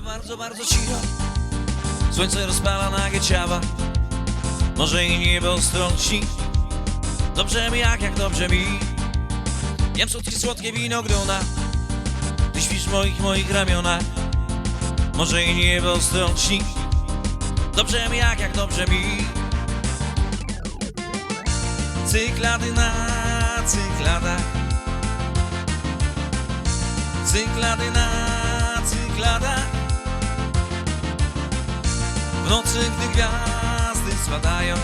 bardzo, bardzo, bardzo cicho. Słońce rozpala nagie ciała. Może i niebo strąci. Dobrze mi jak, jak dobrze mi. Jem słodkie, słodkie winogrona Ty śpisz w moich, moich ramionach. Może i niebo strąci. Dobrze mi jak, jak dobrze mi. Cyklady na cykladach. Cyklady na cykladach W nocy, gdy gwiazdy spadają.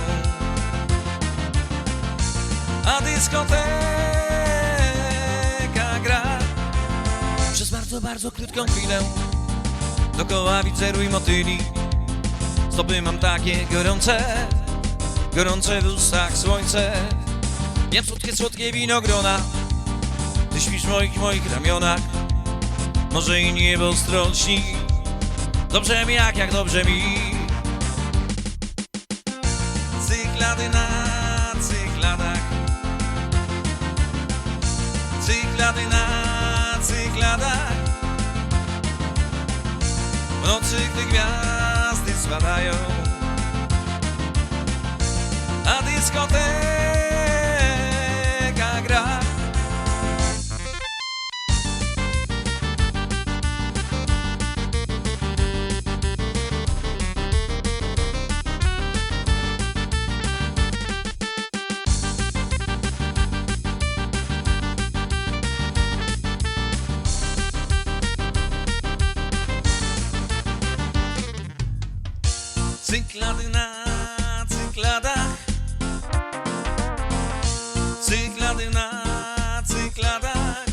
A dyskoteka gra. Przez bardzo, bardzo krótką chwilę Dokoła wiceru i motyli. Stopy mam takie gorące Gorące w ustach słońce. Jem słodkie, słodkie winogrona. Ty śpisz w moich, moich ramionach. Może i niebo strąci Dobrze mi jak, jak dobrze mi Cyklady na cykladach. W nocy, gdy gwiazdy spadają. A dyskoteka Cyklady na cykladach. Cyklady na cykladach.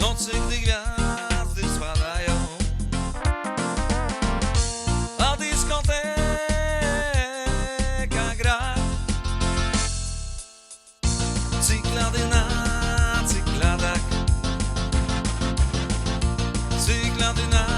Nocy, gdy gwiazdy spadają. A dyskoteka gra. Cyklady na cykladach. Cyklady na